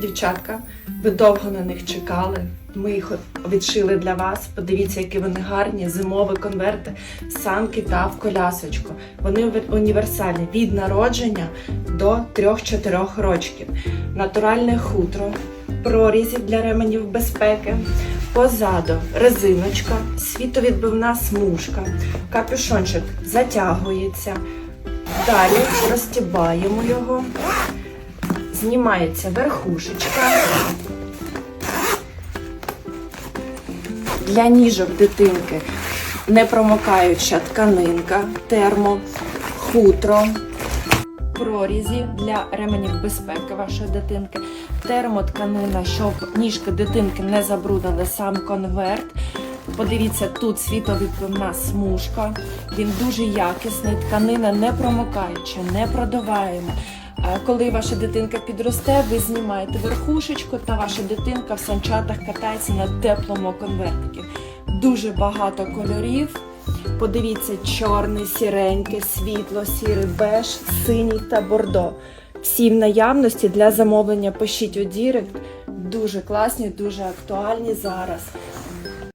Дівчатка, ви довго на них чекали. Ми їх відшили для вас. Подивіться, які вони гарні, зимові конверти, санки та в колясочку. Вони універсальні від народження до 3-4 рочків. Натуральне хутро, прорізі для ременів безпеки. Позаду резиночка, світовідбивна смужка, капюшончик затягується. Далі розтібаємо його. Знімається верхушечка. Для ніжок дитинки непромокаюча тканинка, термо, хутро, прорізі для ременів безпеки вашої дитинки, термотканина, щоб ніжки дитинки не забруднили сам конверт. Подивіться, тут світовідбивна смужка. Він дуже якісний, тканина не промокаюча, не продуваємо. Коли ваша дитинка підросте, ви знімаєте верхушечку, та ваша дитинка в санчатах катається на теплому конвертику. Дуже багато кольорів. Подивіться, чорний, сіренький, світло, сірий беж, синій та бордо. Всі в наявності для замовлення пишіть у Дірект. Дуже класні, дуже актуальні зараз.